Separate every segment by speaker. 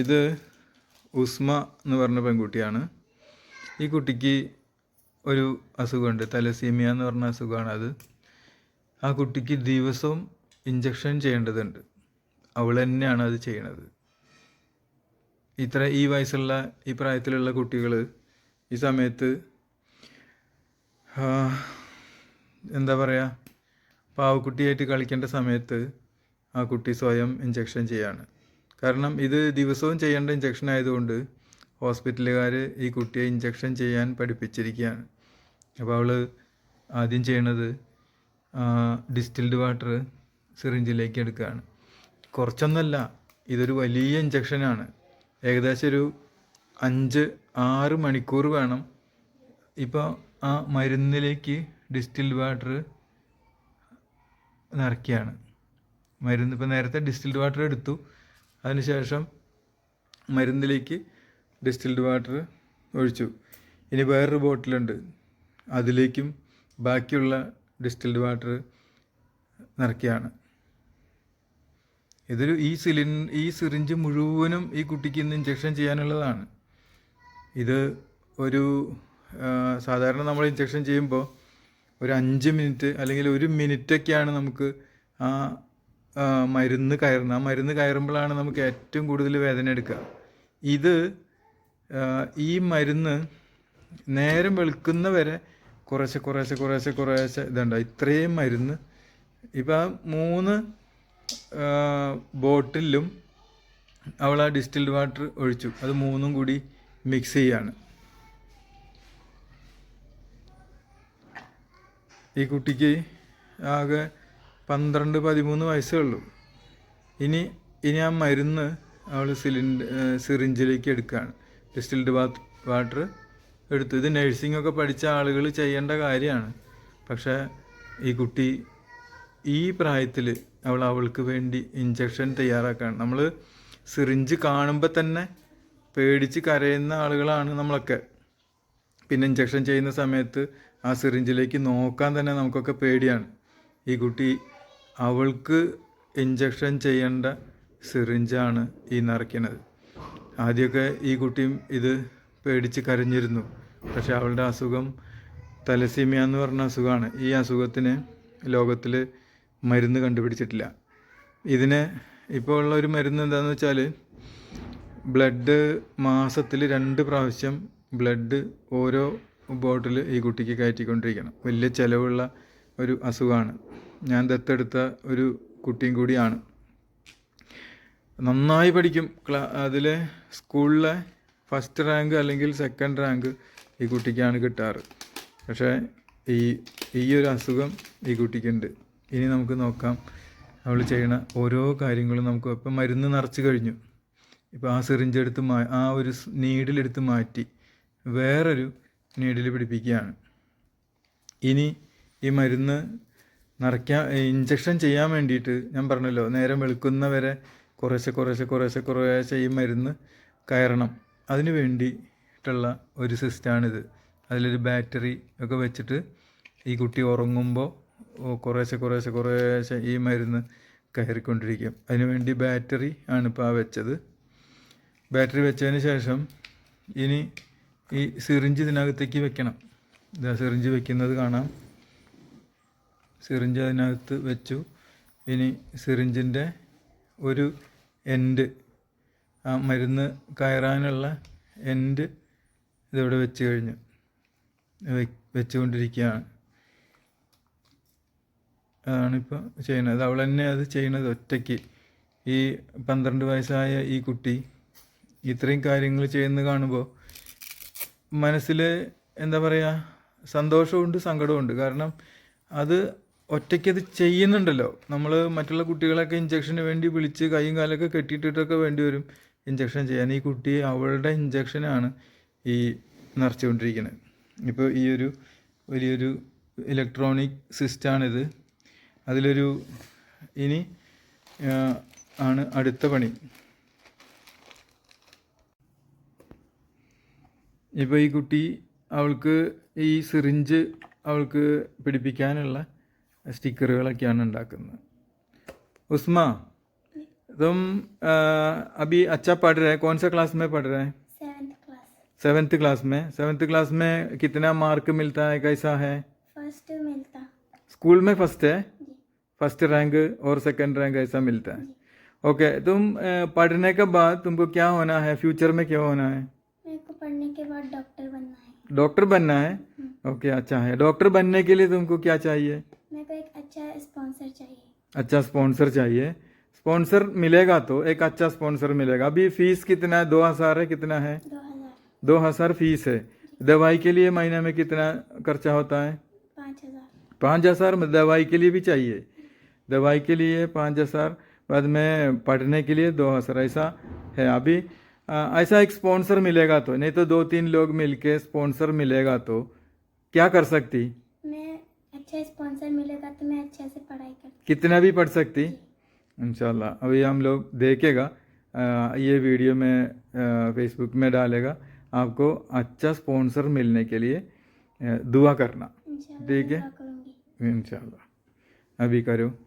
Speaker 1: ഇത് ഉസ്മ എന്ന് പറഞ്ഞ പെൺകുട്ടിയാണ്. ഈ കുട്ടിക്ക് ഒരു അസുഖമുണ്ട് തലസീമിയ എന്ന് പറഞ്ഞ അസുഖമാണ് അത്. ആ കുട്ടിക്ക് ദിവസവും ഇഞ്ചക്ഷൻ ചെയ്യേണ്ടതുണ്ട്. അവൾ തന്നെയാണ് അത് ചെയ്യണത്. ഇത്ര ഈ വയസ്സുള്ള ഈ പ്രായത്തിലുള്ള കുട്ടികൾ ഈ സമയത്ത് എന്താ പറയുക പാവക്കുട്ടിയായിട്ട് കളിക്കേണ്ട സമയത്ത് ആ കുട്ടി സ്വയം ഇഞ്ചക്ഷൻ ചെയ്യാണ്. കാരണം ഇത് ദിവസവും ചെയ്യേണ്ട ഇഞ്ചക്ഷൻ ആയതുകൊണ്ട് ഹോസ്പിറ്റലുകാർ ഈ കുട്ടിയെ ഇഞ്ചക്ഷൻ ചെയ്യാൻ പഠിപ്പിച്ചിരിക്കുകയാണ്. അപ്പോൾ അവൾ ആദ്യം ചെയ്യണത് ഡിസ്റ്റിൽഡ് വാട്ടർ സിറിഞ്ചിലേക്ക് എടുക്കുകയാണ്. കുറച്ചൊന്നല്ല ഇതൊരു വലിയ ഇഞ്ചക്ഷനാണ് ഏകദേശം ഒരു അഞ്ച് ആറ് മണിക്കൂർ വേണം. ഇപ്പോൾ ആ മരുന്നിലേക്ക് ഡിസ്റ്റിൽഡ് വാട്ടർ നിറയ്ക്കുകയാണ്. മരുന്ന് ഇപ്പോൾ നേരത്തെ ഡിസ്റ്റിൽഡ് വാട്ടർ എടുത്തു. അതിനുശേഷം മരുന്നിലേക്ക് ഡിസ്റ്റിൽഡ് വാട്ടർ ഒഴിച്ചു. ഇനി വേറൊരു ബോട്ടിലുണ്ട്. അതിലേക്കും ബാക്കിയുള്ള ഡിസ്റ്റിൽഡ് വാട്ടർ നിറയ്ക്കുകയാണ്. ഇതൊരു ഈ സിലിൻ ഈ സിറിഞ്ച് മുഴുവനും ഈ കുട്ടിക്ക് ഇന്ന് ഇഞ്ചക്ഷൻ ചെയ്യാനുള്ളതാണ്. ഇത് ഒരു സാധാരണ നമ്മൾ ഇഞ്ചക്ഷൻ ചെയ്യുമ്പോൾ ഒരു അഞ്ച് മിനിറ്റ് അല്ലെങ്കിൽ ഒരു മിനിറ്റൊക്കെയാണ് നമുക്ക് ആ മരുന്ന് കയറുന്നത് ആ മരുന്ന് കയറുമ്പോഴാണ് നമുക്ക് ഏറ്റവും കൂടുതൽ വേദന എടുക്കുക. ഇത് ഈ മരുന്ന് നേരം വെളുക്കുന്ന വരെ കുറേശ്ശെ കുറേശ്ശെ കുറേശ്ശെ കുറേശ്ശെ ഇതുണ്ട്? ഇത്രയും മരുന്ന്. ഇപ്പം മൂന്ന് ബോട്ടിലും അവൾ ആ ഡിസ്റ്റിൽഡ് വാട്ടർ ഒഴിച്ചു. അത് മൂന്നും കൂടി മിക്സ് ചെയ്യാണ്. ഈ കുട്ടിക്ക് ആകെ പന്ത്രണ്ട് പതിമൂന്ന് വയസ്സേ ഉള്ളൂ. ഇനി ഇനി ആ മരുന്ന് അവൾ സിലിണ്ടർ സിറിഞ്ചിലേക്ക് എടുക്കുകയാണ് ഡിസ്റ്റിൽഡ് ബാത്ത് വാട്ടർ എടുത്തു. ഇത് നഴ്സിംഗ് ഒക്കെ പഠിച്ച ആളുകൾ ചെയ്യേണ്ട കാര്യമാണ്. പക്ഷേ ഈ കുട്ടി ഈ പ്രായത്തിൽ അവൾ അവൾക്ക് വേണ്ടി ഇഞ്ചക്ഷൻ തയ്യാറാക്കുകയാണ് നമ്മൾ സിറിഞ്ച് കാണുമ്പോൾ തന്നെ പേടിച്ച് കരയുന്ന ആളുകളാണ് നമ്മളൊക്കെ. പിന്നെ ഇഞ്ചക്ഷൻ ചെയ്യുന്ന സമയത്ത് ആ സിറിഞ്ചിലേക്ക് നോക്കാൻ തന്നെ നമുക്കൊക്കെ പേടിയാണ്. ഈ കുട്ടി അവൾക്ക് ഇഞ്ചക്ഷൻ ചെയ്യേണ്ട സിറിഞ്ചാണ് ഈ നിറയ്ക്കണത്. ആദ്യമൊക്കെ ഈ കുട്ടിയും ഇത് പേടിച്ച് കരഞ്ഞിരുന്നു. പക്ഷേ അവളുടെ അസുഖം തലസീമിയ എന്ന് പറഞ്ഞ അസുഖമാണ്. ഈ അസുഖത്തിന് ലോകത്തിൽ മരുന്ന് കണ്ടുപിടിച്ചിട്ടില്ല. ഇതിന് ഇപ്പോൾ ഉള്ള ഒരു മരുന്ന് എന്താണെന്ന് വെച്ചാൽ ബ്ലഡ് മാസത്തിൽ രണ്ട് പ്രാവശ്യം ബ്ലഡ് ഓരോ ബോട്ടിൽ ഈ കുട്ടിക്ക് കയറ്റിക്കൊണ്ടിരിക്കണം. വലിയ ചിലവുള്ള ഒരു അസുഖമാണ്. ഞാൻ ദത്തെടുത്ത ഒരു കുട്ടിയും കൂടിയാണ്. നന്നായി പഠിക്കും. ക്ലാ അതിലെ സ്കൂളിലെ ഫസ്റ്റ് റാങ്ക് അല്ലെങ്കിൽ സെക്കൻഡ് റാങ്ക് ഈ കുട്ടിക്കാണ് കിട്ടാറ്. പക്ഷേ ഈ ഈ ഒരു അസുഖം ഈ കുട്ടിക്കുണ്ട്. ഇനി നമുക്ക് നോക്കാം. അവൾ ചെയ്യണ ഓരോ കാര്യങ്ങളും നമുക്ക് ഇപ്പം മരുന്ന് നിറച്ച് കഴിഞ്ഞു. ഇപ്പോൾ ആ സിറിഞ്ച് എടുത്ത് മാ ആ ഒരു നീഡിലെടുത്ത് മാറ്റി വേറൊരു നീഡിൽ പിടിപ്പിക്കുകയാണ്. ഇനി ഈ മരുന്ന് നിറയ്ക്കാൻ ഇഞ്ചക്ഷൻ ചെയ്യാൻ വേണ്ടിയിട്ട് ഞാൻ പറഞ്ഞല്ലോ നേരം വെളുക്കുന്നവരെ കുറേശ്ശെ കുറേശ്ശെ കുറേശ്ശെ കുറേശ്ശെ ഈ മരുന്ന് കയറണം. അതിന് വേണ്ടിയിട്ടുള്ള ഒരു സിസ്റ്റമാണിത് അതിലൊരു ബാറ്ററി ഒക്കെ വെച്ചിട്ട് ഈ കുട്ടി ഉറങ്ങുമ്പോൾ കുറേശ്ശെ കുറേശ്ശെ കുറേശ്ശെ ഈ മരുന്ന് കയറിക്കൊണ്ടിരിക്കും. അതിനുവേണ്ടി ബാറ്ററി ആണ് ഇപ്പോൾ ആ വെച്ചത്. ബാറ്ററി വെച്ചതിന് ശേഷം ഇനി ഈ സിറിഞ്ച് ഇതിനകത്തേക്ക് വെക്കണം. ഇതാ സിറിഞ്ച് വെക്കുന്നത് കാണാം. സിറിഞ്ച് അതിനകത്ത് വെച്ചു. ഇനി സിറിഞ്ചിന്റെ ഒരു എൻഡ് ആ മരുന്ന് കയറാനുള്ള എൻഡ് ഇതിവിടെ വെച്ച് കഴിഞ്ഞു. വെച്ചുകൊണ്ടിരിക്കുകയാണ്. അതാണിപ്പോൾ ചെയ്യുന്നത്. അവൾ തന്നെ അത് ചെയ്യുന്നത് ഒറ്റയ്ക്ക്. ഈ പന്ത്രണ്ട് വയസ്സായ ഈ കുട്ടി ഇത്രയും കാര്യങ്ങൾ ചെയ്യുന്നത് കാണുമ്പോൾ മനസ്സിൽ എന്താ പറയുക സന്തോഷമുണ്ട് സങ്കടമുണ്ട്. കാരണം അത് ഒറ്റയ്ക്ക് അത് ചെയ്യുന്നുണ്ടല്ലോ. നമ്മൾ മറ്റുള്ള കുട്ടികളൊക്കെ ഇഞ്ചക്ഷന് വേണ്ടി വിളിച്ച് കൈയും കാലൊക്കെ കെട്ടിയിട്ടിട്ടൊക്കെ വേണ്ടി വരും. ഇഞ്ചക്ഷൻ ചെയ്യാൻ. ഈ കുട്ടി അവളുടെ ഇഞ്ചക്ഷനാണ് ഈ നിറച്ചുകൊണ്ടിരിക്കുന്നത് ഇപ്പോൾ ഈ ഒരു വലിയൊരു ഇലക്ട്രോണിക് സിസ്റ്റാണിത് അതിലൊരു ഇനി ആണ് അടുത്ത പണി. ഇപ്പോൾ ഈ കുട്ടി അവൾക്ക് ഈ സിറിഞ്ച് അവൾക്ക് പിടിപ്പിക്കാനുള്ള സ്റ്റിക്കറുകളൊക്കെയാണ് ഉണ്ടാക്കുന്നത് ഉസ്മ तुम आ, अभी अच्छा पढ़ रहे हैं कौन सा क्लास में पढ़ रहे हैं
Speaker 2: सेवेंथ क्लास
Speaker 1: सेवेंथ क्लास में सेवेंथ क्लास में कितना मार्क मिलता है कैसा है
Speaker 2: फर्स्ट मिलता
Speaker 1: स्कूल में फर्स्ट है
Speaker 2: जी
Speaker 1: फर्स्ट रैंक और सेकंड रैंक ऐसा मिलता है ओके तुम अ, पढ़ने के बाद तुमको क्या होना है फ्यूचर में क्या होना है
Speaker 2: मेरे को पढ़ने के बाद डॉक्टर बनना है
Speaker 1: डॉक्टर बनना है ओके अच्छा है डॉक्टर बनने के लिए तुमको क्या चाहिए
Speaker 2: मेरे को एक अच्छा स्पॉन्सर चाहिए।
Speaker 1: अच्छा स्पॉन्सर चाहिए। स्पॉन्सर मिलेगा तो एक अच्छा स्पॉन्सर मिलेगा। अभी फ़ीस कितना है? दो हज़ार है कितना है?
Speaker 2: दो हज़ार।
Speaker 1: दो हज़ार फ़ीस है। दवाई के लिए महीने में कितना खर्चा होता है?
Speaker 2: पाँच हज़ार।
Speaker 1: पाँच हज़ार दवाई के लिए भी चाहिए। दवाई के लिए पाँच हज़ार बाद में पढ़ने के लिए दो हज़ार। ऐसा है अभी। आ, ऐसा एक स्पॉन्सर मिलेगा तो नहीं तो दो तीन लोग मिलके स्पॉन्सर मिलेगा तो क्या कर सकती?
Speaker 2: अच्छा स्पॉन्सर मिलेगा तो मैं अच्छे से पढ़ाई कर
Speaker 1: कितना भी पढ़ सकती? इंशाल्लाह। अभी हम लोग देखेगा आ, ये वीडियो में फेसबुक में डालेगा आपको अच्छा स्पॉन्सर मिलने के लिए दुआ करना। ठीक है? इंशाल्लाह। अभी करो।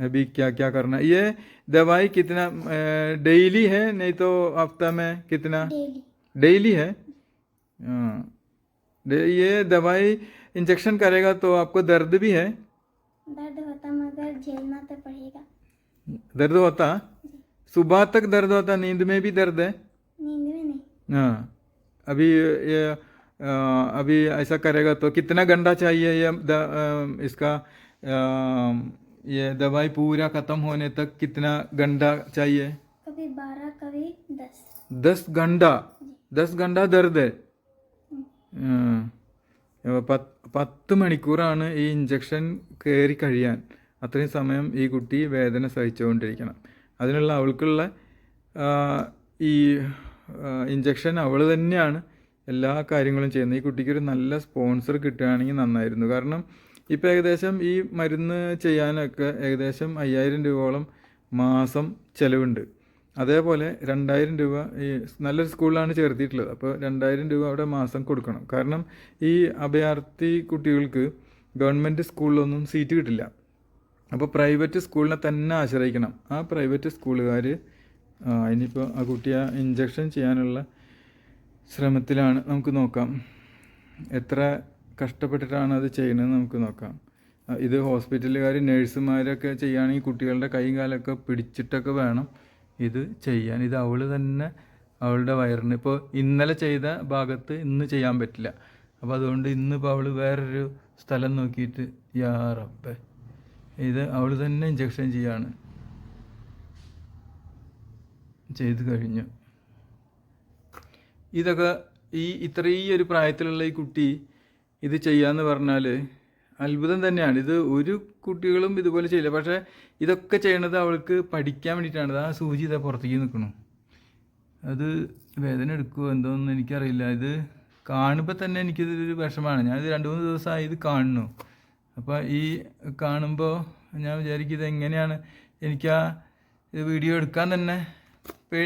Speaker 1: अभी क्या क्या करना? ये दवाई कितना डेली है? नहीं तो हफ़्ता में कितना?
Speaker 2: डेली
Speaker 1: है? हाँ। डे- ये दवाई इंजेक्शन करेगा तो आपको दर्द भी है?
Speaker 2: दर्द होता मगर झेलना तो पड़ेगा।
Speaker 1: दर्द होता? सुबह तक दर्द होता नींद में भी दर्द है?
Speaker 2: नींद में नहीं।
Speaker 1: हाँ। अभी ये अभी ऐसा करेगा तो कितना गंडा चाहिए ये इसका ये दवाई पूरा ख़त्म होने तक कितना गंडा चाहिए?
Speaker 2: कभी बारह कभी दस।
Speaker 1: दस गंडा दस गंडा दर्द है। പത്ത് മണിക്കൂറാണ് ഈ ഇഞ്ചക്ഷൻ കയറി കഴിയാൻ. അത്രയും സമയം ഈ കുട്ടി വേദന സഹിച്ചുകൊണ്ടിരിക്കണം. അതിനുള്ള അവൾക്കുള്ള ഈ ഇഞ്ചക്ഷൻ അവൾ തന്നെയാണ് എല്ലാ കാര്യങ്ങളും ചെയ്യുന്നത്. ഈ കുട്ടിക്ക് ഒരു നല്ല സ്പോൺസർ കിട്ടുകയാണെങ്കിൽ നന്നായിരുന്നു. കാരണം ഇപ്പോൾ ഏകദേശം ഈ മരുന്ന് ചെയ്യാനൊക്കെ ഏകദേശം അയ്യായിരം രൂപയോളം മാസം ചിലവുണ്ട്. അതേപോലെ രണ്ടായിരം രൂപ ഈ നല്ലൊരു സ്കൂളിലാണ് ചേർത്തിയിട്ടുള്ളത്. അപ്പോൾ രണ്ടായിരം രൂപ അവിടെ മാസം കൊടുക്കണം. കാരണം ഈ അഭയാർത്ഥി കുട്ടികൾക്ക് ഗവൺമെന്റ് സ്കൂളിലൊന്നും സീറ്റ് കിട്ടില്ല. അപ്പോൾ പ്രൈവറ്റ് സ്കൂളിനെ തന്നെ ആശ്രയിക്കണം. ആ പ്രൈവറ്റ് സ്കൂളുകാർ ഇനിയിപ്പോൾ ആ കുട്ടിയെ ഇഞ്ചക്ഷൻ ചെയ്യാനുള്ള ശ്രമത്തിലാണ് നമുക്ക് നോക്കാം. എത്ര കഷ്ടപ്പെട്ടിട്ടാണ് അത് ചെയ്യുന്നത് നമുക്ക് നോക്കാം. ഇത് ഹോസ്പിറ്റലുകാർ നഴ്സുമാരൊക്കെ ചെയ്യുകയാണെങ്കിൽ കുട്ടികളുടെ കൈയും പിടിച്ചിട്ടൊക്കെ വേണം. ഇത് ചെയ്യാൻ. ഇത് അവൾ തന്നെ അവളുടെ വയറിന്. ഇപ്പോൾ ഇന്നലെ ചെയ്ത ഭാഗത്ത് ഇന്ന് ചെയ്യാൻ പറ്റില്ല. അപ്പോൾ അതുകൊണ്ട് ഇന്നിപ്പോൾ അവൾ വേറൊരു സ്ഥലം നോക്കിയിട്ട് യാ റബ്ബേ. ഇത് അവൾ തന്നെ ഇഞ്ചക്ഷൻ ചെയ്യാണ്. ചെയ്ത് കഴിഞ്ഞു. ഇതൊക്കെ ഈ ഇത്രയും ഒരു പ്രായത്തിലുള്ള ഈ കുട്ടി ഇത് ചെയ്യാന്ന് പറഞ്ഞാൽ അത്ഭുതം തന്നെയാണ്. ഇത് ഒരു കുട്ടികളും ഇതുപോലെ ചെയ്യില്ല. പക്ഷേ ഇതൊക്കെ ചെയ്യണത് അവൾക്ക് പഠിക്കാൻ വേണ്ടിയിട്ടാണ്. ആ സൂചി ഇതാ പുറത്തേക്ക് നിൽക്കണു. അത് വേദന എടുക്കുമോ എന്തോന്നും എനിക്കറിയില്ല. ഇത് കാണുമ്പോൾ തന്നെ എനിക്കിതൊരു വിഷമാണ് ഞാനിത് രണ്ട് മൂന്ന് ദിവസമായി ഇത് കാണുന്നു. അപ്പോൾ ഈ കാണുമ്പോൾ ഞാൻ വിചാരിക്കും ഇതെങ്ങനെയാണ് എനിക്ക് ആ വീഡിയോ എടുക്കാൻ തന്നെ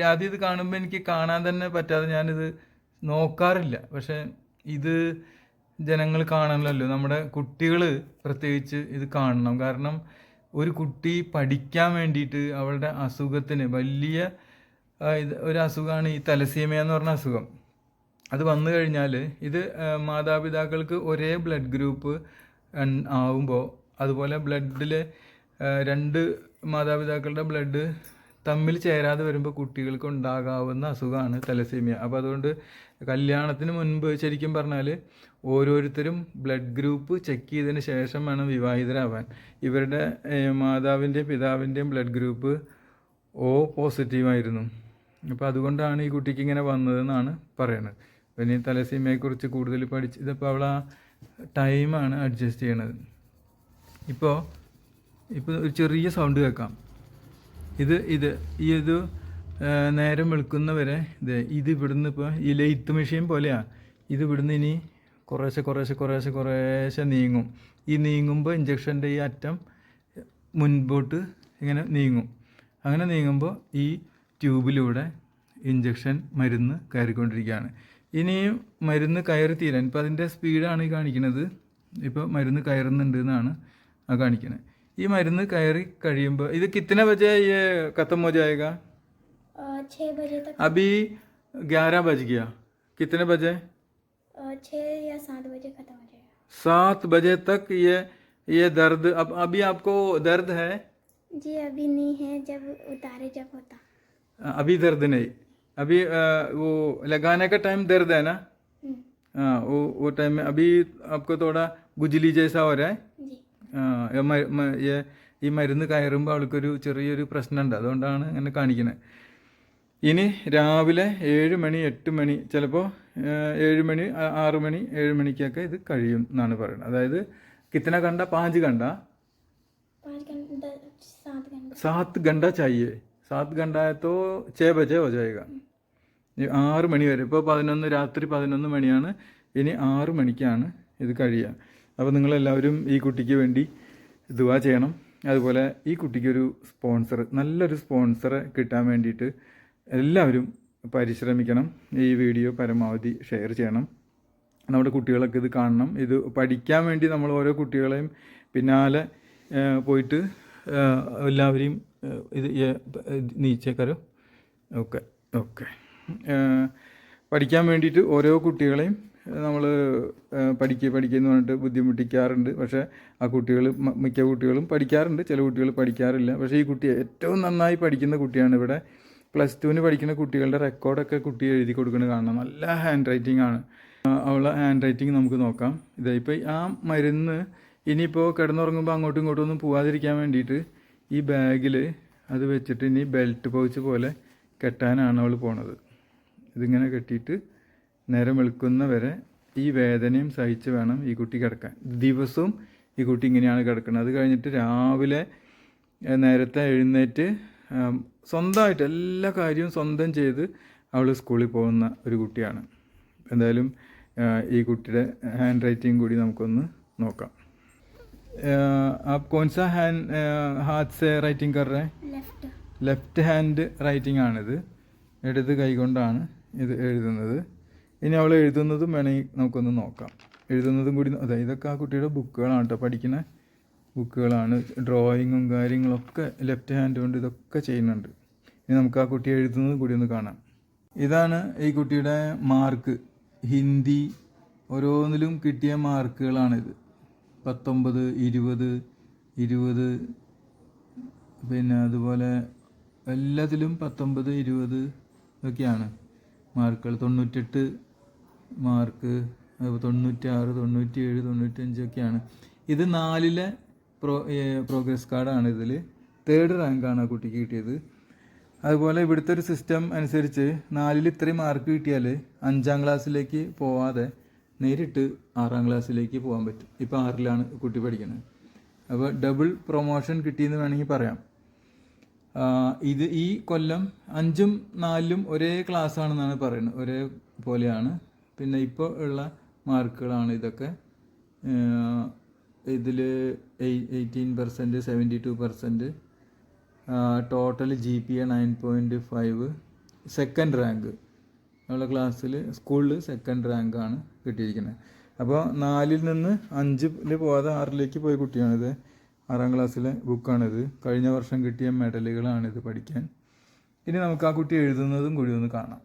Speaker 1: ആദ്യം ഇത് കാണുമ്പോൾ എനിക്ക് കാണാൻ തന്നെ പറ്റാതെ ഞാനിത് നോക്കാറില്ല. പക്ഷേ ഇത് ജനങ്ങൾ കാണണമല്ലോ. നമ്മുടെ കുട്ടികൾ പ്രത്യേകിച്ച് ഇത് കാണണം. കാരണം ഒരു കുട്ടി പഠിക്കാൻ വേണ്ടിയിട്ട് അവളുടെ അസുഖത്തിന് വലിയ ഇത് ഒരു അസുഖമാണ് ഈ തലസീമ എന്ന് പറഞ്ഞ അസുഖം. അത് വന്നു കഴിഞ്ഞാൽ ഇത് മാതാപിതാക്കൾക്ക് ഒരേ ബ്ലഡ് ഗ്രൂപ്പ് ആവുമ്പോൾ അതുപോലെ ബ്ലഡിൽ രണ്ട് മാതാപിതാക്കളുടെ ബ്ലഡ് തമ്മിൽ ചേരാതെ വരുമ്പോൾ കുട്ടികൾക്ക് ഉണ്ടാകാവുന്ന അസുഖമാണ് തലസീമിയ. അപ്പോൾ അതുകൊണ്ട് കല്യാണത്തിന് മുൻപ് ശരിക്കും പറഞ്ഞാൽ ഓരോരുത്തരും ബ്ലഡ് ഗ്രൂപ്പ് ചെക്ക് ചെയ്തതിന് ശേഷം വേണം വിവാഹിതരാവാൻ. ഇവരുടെ മാതാവിന്റെയും പിതാവിന്റെയും ബ്ലഡ് ഗ്രൂപ്പ് ഓ പോസിറ്റീവായിരുന്നു അപ്പോൾ അതുകൊണ്ടാണ് ഈ കുട്ടിക്ക് ഇങ്ങനെ വന്നതെന്നാണ് പറയുന്നത് പിന്നെ ഈ തലസീമയെക്കുറിച്ച് കൂടുതൽ പഠിച്ച് ഇതിപ്പോൾ അവൾ ആ ടൈമാണ് അഡ്ജസ്റ്റ് ചെയ്യണത്. ഇപ്പോൾ ഇപ്പോൾ ഒരു ചെറിയ സൗണ്ട് കേൾക്കാം. ഇത് ഇത് ഈ ഇത് നേരം വെളുക്കുന്നവരെ ഇത് ഇത് ഇവിടുന്ന് ഇപ്പോൾ ഈ ലെയ്ത്ത് മെഷീൻ പോലെയാണ് ഇത് ഇവിടുന്ന് ഇനി കുറേശ്ശെ കുറേശ്ശെ കുറേശ്ശെ കുറേശ്ശെ നീങ്ങും. ഈ നീങ്ങുമ്പോൾ ഇഞ്ചക്ഷന്റെ ഈ അറ്റം മുൻപോട്ട് ഇങ്ങനെ നീങ്ങും. അങ്ങനെ നീങ്ങുമ്പോൾ ഈ ട്യൂബിലൂടെ ഇഞ്ചക്ഷൻ മരുന്ന് കയറിക്കൊണ്ടിരിക്കുകയാണ്. ഇനിയും മരുന്ന് കയറി തീരാൻ ഇപ്പോൾ അതിന്റെ സ്പീഡാണ് ഈ കാണിക്കുന്നത് ഇപ്പോൾ മരുന്ന് കയറുന്നുണ്ട് എന്നാണ് ആ കാണിക്കുന്നത് ये മരുന്ന് കയറി കഴിയുമ്പോൾ ഇത് कितने बजे ये खत्म हो जाएगा
Speaker 2: छः बजे तक
Speaker 1: अभी ग्यारह बज गया कितने बजे
Speaker 2: छः या सात बजे खत्म हो जाएगा
Speaker 1: सात बजे तक ये ये दर्द अब अभी आपको दर्द है
Speaker 2: जी अभी नहीं है जब उतारे जब होता
Speaker 1: अभी दर्द नहीं अभी वो लगाने का टाइम दर्द है ना हाँ वो वो टाइम में अभी आपको थोड़ा गुजली जैसा हो रहा है
Speaker 2: जी
Speaker 1: ഈ മരുന്ന് കയറുമ്പോൾ അവൾക്കൊരു ചെറിയൊരു പ്രശ്നമുണ്ട് അതുകൊണ്ടാണ് അങ്ങനെ കാണിക്കുന്നത് ഇനി രാവിലെ ഏഴ് മണി എട്ട് മണി ചിലപ്പോൾ ഏഴ് മണി ആറ് മണി ഏഴ് മണിക്കൊക്കെ ഇത് കഴിയും എന്നാണ് പറയുന്നത് അതായത് കിത്തന കണ്ട പാഞ്ച് കണ്ട? സാത്ത് ഗണ്ട ചായേ? സാത്ത് ഗണ്ടായത്തോ ചേബ ചേവ ചായക? ആറ് മണി വരെ. ഇപ്പോൾ പതിനൊന്ന് രാത്രി പതിനൊന്ന് മണിയാണ്. ഇനി ആറ് മണിക്കാണ് ഇത് കഴിയുക അപ്പോൾ നിങ്ങളെല്ലാവരും ഈ കുട്ടിക്ക് വേണ്ടി ദുവാ ചെയ്യണം. അതുപോലെ ഈ കുട്ടിക്കൊരു സ്പോൺസർ നല്ലൊരു സ്പോൺസറെ കിട്ടാൻ വേണ്ടിയിട്ട് എല്ലാവരും പരിശ്രമിക്കണം. ഈ വീഡിയോ പരമാവധി ഷെയർ ചെയ്യണം. നമ്മുടെ കുട്ടികളൊക്കെ ഇത് കാണണം. ഇത് പഠിക്കാൻ വേണ്ടി നമ്മൾ ഓരോ കുട്ടികളെയും പിന്നാലെ പോയിട്ട് എല്ലാവരെയും ഇത് നീച്ചേക്കാരോ? Okay okay. പഠിക്കാൻ വേണ്ടിയിട്ട് ഓരോ കുട്ടികളെയും നമ്മൾ പഠിക്കുക പഠിക്കുക എന്ന് പറഞ്ഞിട്ട് ബുദ്ധിമുട്ടിക്കാറുണ്ട്. പക്ഷേ ആ കുട്ടികൾ മിക്ക കുട്ടികളും പഠിക്കാറുണ്ട്. ചില കുട്ടികൾ പഠിക്കാറില്ല. പക്ഷേ ഈ കുട്ടി ഏറ്റവും നന്നായി പഠിക്കുന്ന കുട്ടിയാണ് ഇവിടെ. പ്ലസ് ടുവിന് പഠിക്കുന്ന കുട്ടികളുടെ റെക്കോർഡൊക്കെ കുട്ടി എഴുതി കൊടുക്കുന്നത് കാണണം. നല്ല ഹാൻഡ് റൈറ്റിംഗ് ആണ്. അവളെ ഹാൻഡ് റൈറ്റിംഗ് നമുക്ക് നോക്കാം. ഇതാ ഇപ്പോൾ ആ മരുന്ന് ഇനിയിപ്പോൾ കിടന്നുറങ്ങുമ്പോൾ അങ്ങോട്ടും ഇങ്ങോട്ടും ഒന്നും പോവാതിരിക്കാൻ വേണ്ടിയിട്ട് ഈ ബാഗിൽ അത് വെച്ചിട്ട് ഇനി ബെൽറ്റ് പൗച്ച് പോലെ കെട്ടാനാണ് അവൾ പോണത്. ഇതിങ്ങനെ കെട്ടിയിട്ട് നേരം വെളുക്കുന്ന വരെ ഈ വേദനയും സഹിച്ച് വേണം ഈ കുട്ടി കിടക്കാൻ ദിവസവും ഈ കുട്ടി ഇങ്ങനെയാണ് കിടക്കുന്നത് അത് കഴിഞ്ഞിട്ട് രാവിലെ ഏഹ്, നേരത്തെ എഴുന്നേറ്റ് ആം, സ്വന്തമായിട്ട് എല്ലാ കാര്യവും സ്വന്തം ചെയ്ത് അവൾ സ്കൂളിൽ പോകുന്ന ഒരു കുട്ടിയാണ് എന്തായാലും ആഹ്, ഈ കുട്ടിയുടെ ഹാൻഡ് റൈറ്റിംഗ് കൂടി നമുക്കൊന്ന് നോക്കാം ആഹ്, आप कौन सा हैंड हाथ से राइटिंग कर रहे हैं
Speaker 2: लेफ्ट
Speaker 1: ലെഫ്റ്റ് ഹാൻഡ് റൈറ്റിംഗ് ആണിത് ഇടത് കൈകൊണ്ടാണ് ഇത് എഴുതുന്നത് ഇനി അവൾ എഴുതുന്നതും വേണമെങ്കിൽ നമുക്കൊന്ന് നോക്കാം. എഴുതുന്നതും കൂടി അതെ ഇതൊക്കെ ആ കുട്ടിയുടെ ബുക്കുകളാണ് കേട്ടോ പഠിക്കുന്ന ബുക്കുകളാണ് ഡ്രോയിങ്ങും കാര്യങ്ങളൊക്കെ ലെഫ്റ്റ് ഹാൻഡ് കൊണ്ട് ഇതൊക്കെ ചെയ്യുന്നുണ്ട്. ഇനി നമുക്ക് ആ കുട്ടി എഴുതുന്നത് കൂടി ഒന്ന് കാണാം. ഇതാണ് ഈ കുട്ടിയുടെ മാർക്ക്. ഹിന്ദി ഓരോന്നിലും കിട്ടിയ മാർക്കുകളാണിത്. പത്തൊമ്പത് ഇരുപത് ഇരുപത് പിന്നെ അതുപോലെ എല്ലാത്തിലും പത്തൊമ്പത് ഇരുപത് ഇതൊക്കെയാണ് മാർക്കുകൾ. തൊണ്ണൂറ്റെട്ട് മാർക്ക് തൊണ്ണൂറ്റാറ് തൊണ്ണൂറ്റിയേഴ് തൊണ്ണൂറ്റഞ്ചൊക്കെയാണ്. ഇത് നാലിലെ പ്രോ പ്രോഗ്രസ് കാർഡാണ് ഇതിൽ തേർഡ് റാങ്കാണ് ആ കുട്ടിക്ക് കിട്ടിയത്. അതുപോലെ ഇവിടുത്തെ ഒരു സിസ്റ്റം അനുസരിച്ച് നാലിൽ ഇത്രയും മാർക്ക് കിട്ടിയാൽ അഞ്ചാം ക്ലാസ്സിലേക്ക് പോവാതെ നേരിട്ട് ആറാം ക്ലാസ്സിലേക്ക് പോകാൻ പറ്റും. ഇപ്പോൾ ആറിലാണ് കുട്ടി പഠിക്കുന്നത്. അപ്പോൾ ഡബിൾ പ്രൊമോഷൻ കിട്ടിയെന്ന് വേണമെങ്കിൽ പറയാം. ഇത് ഈ കൊല്ലം അഞ്ചും നാലിലും ഒരേ ക്ലാസ് ആണെന്നാണ് പറയുന്നത്. ഒരേ പോലെയാണ്. പിന്നെ ഇപ്പോൾ ഉള്ള മാർക്കുകളാണ് ഇതൊക്കെ. ഇതിൽ eighteen percent seventy two percent total G P A nine point five second rank. നമ്മളെ ക്ലാസ്സിൽ സ്കൂളിൽ സെക്കൻഡ് റാങ്കാണ് കിട്ടിയിരിക്കുന്നത്. അപ്പോൾ നാലിൽ നിന്ന് അഞ്ചിൽ പോകാതെ ആറിലേക്ക് പോയ കുട്ടിയാണിത്. ആറാം ക്ലാസ്സിലെ ബുക്കാണിത്. കഴിഞ്ഞ വർഷം കിട്ടിയ മെഡലുകളാണിത് പഠിക്കാൻ. ഇനി നമുക്ക് ആ കുട്ടി എഴുതുന്നതും കൂടി ഒന്ന് കാണാം.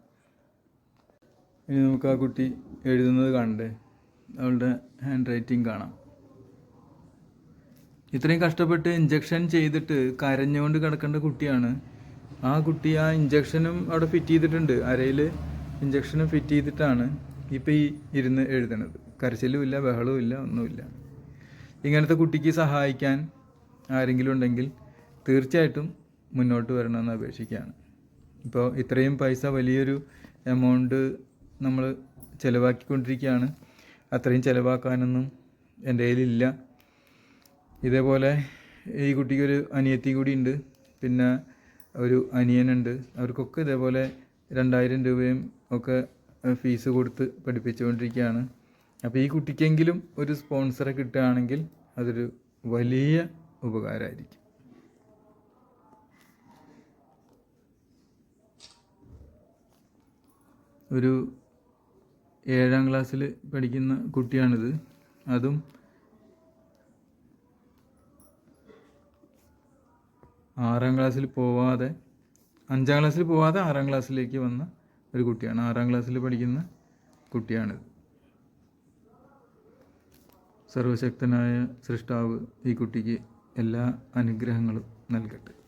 Speaker 1: ഇനി നമുക്ക് ആ കുട്ടി എഴുതുന്നത് കാണണ്ടേ അവളുടെ ഹാൻഡ് റൈറ്റിംഗ് കാണാം. ഇത്രയും കഷ്ടപ്പെട്ട് ഇഞ്ചക്ഷൻ ചെയ്തിട്ട് കരഞ്ഞുകൊണ്ട് കിടക്കേണ്ട കുട്ടിയാണ്. ആ കുട്ടി ആ ഇഞ്ചക്ഷനും അവിടെ ഫിറ്റ് ചെയ്തിട്ടുണ്ട്. അരയിൽ ഇഞ്ചക്ഷനും ഫിറ്റ് ചെയ്തിട്ടാണ് ഇപ്പോൾ ഈ ഇരുന്ന് എഴുതണത്. കരച്ചിലും ഇല്ല ബഹളവും ഇല്ല ഒന്നുമില്ല. ഇങ്ങനത്തെ കുട്ടിക്ക് സഹായിക്കാൻ ആരെങ്കിലും ഉണ്ടെങ്കിൽ തീർച്ചയായിട്ടും മുന്നോട്ട് വരണമെന്ന് അപേക്ഷിക്കുകയാണ്. ഇപ്പോൾ ഇത്രയും പൈസ വലിയൊരു എമൗണ്ട് നമ്മൾ ചിലവാക്കിക്കൊണ്ടിരിക്കുകയാണ്. അത്രയും ചിലവാക്കാനൊന്നും എന്റെ കയ്യിലില്ല. ഇതേപോലെ ഈ കുട്ടിക്കൊരു അനിയത്തി കൂടി ഉണ്ട്. പിന്നെ ഒരു അനിയനുണ്ട്. അവർക്കൊക്കെ ഇതേപോലെ രണ്ടായിരം രൂപയും ഒക്കെ ഫീസ് കൊടുത്ത് പഠിപ്പിച്ചുകൊണ്ടിരിക്കുകയാണ്. അപ്പോൾ ഈ കുട്ടിക്കെങ്കിലും ഒരു സ്പോൺസറെ കിട്ടുകയാണെങ്കിൽ അതൊരു വലിയ ഉപകാരമായിരിക്കും. ഒരു ഏഴാം ക്ലാസ്സിൽ പഠിക്കുന്ന കുട്ടിയാണിത്. അതും ആറാം ക്ലാസ്സിൽ പോവാതെ അഞ്ചാം ക്ലാസ്സിൽ പോവാതെ ആറാം ക്ലാസ്സിലേക്ക് വന്ന ഒരു കുട്ടിയാണ്. ആറാം ക്ലാസ്സിൽ പഠിക്കുന്ന കുട്ടിയാണിത്. സർവശക്തനായ സൃഷ്ടാവ് ഈ കുട്ടിക്ക് എല്ലാ അനുഗ്രഹങ്ങളും നൽകട്ടെ.